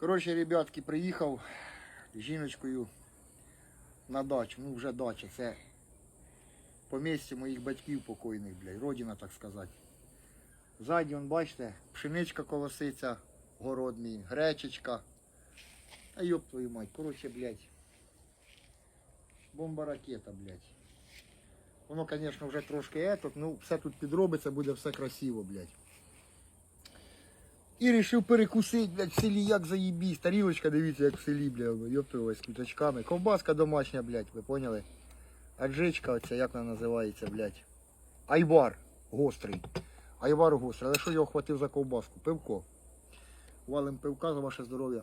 Коротше, ребятки, приїхав жіночкою на дачу. Ну, вже дача. Це помістя моїх батьків покойних, блядь, родина, так сказати. Ззаді, вон, бачите, пшеничка колоситься, город мій, гречечка. А йоп твою мать, коротше, блядь. Бомба ракета, блядь. Воно, звісно, вже трошки етот, ну все тут підробиться, буде все красиво, блядь. І рішив перекусити, блядь, в селі як заїбісь. Тарілочка, дивіться, як в селі, блядь, йоптовилась з квіточками. Ковбаска домашня, блядь, ви поняли? Аджичка оця, як вона називається, блядь. Айвар гострий. Айвар гострий. Але що його хватив за ковбаску? Пивко. Валим пивка за ваше здоров'я.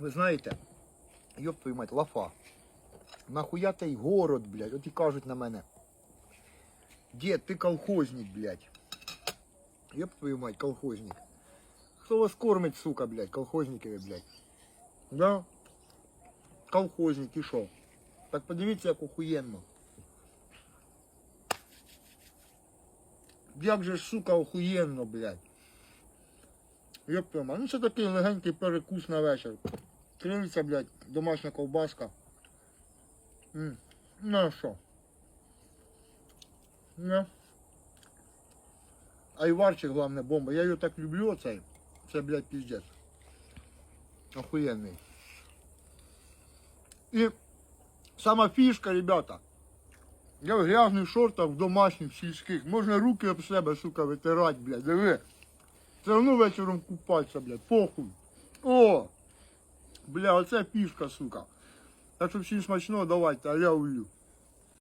Ви знаєте, йоп твою мать, лафа. Нахуя той город, блядь, от і кажуть на мене. Дед, ты колхозник, блядь. Ёб твою мать, колхозник. Кто вас кормит, сука, блядь, колхозники ви, блядь? Да? Колхозник, і що? Так подивіться, як охуєнно. Як же ж, сука, охуєнно, блядь. Ёб твою мать. Ну це такий легенький перекус на вечір. Крильця, блядь, домашня ковбаска. М. Ну а що? Не. Айварчик, главне, бомба. Я його так люблю, оцей. Це, блядь, піздець. Охуєнний. І сама фішка, ребята. Я в грязних шортах, в домашніх сільських. Можна руки об себе, сука, витирати, блядь. Диви. Все одно вечором купатися, блядь. Похуй. О! Бля, оце фішка, сука. Так що всім смачного, давайте, а я улю.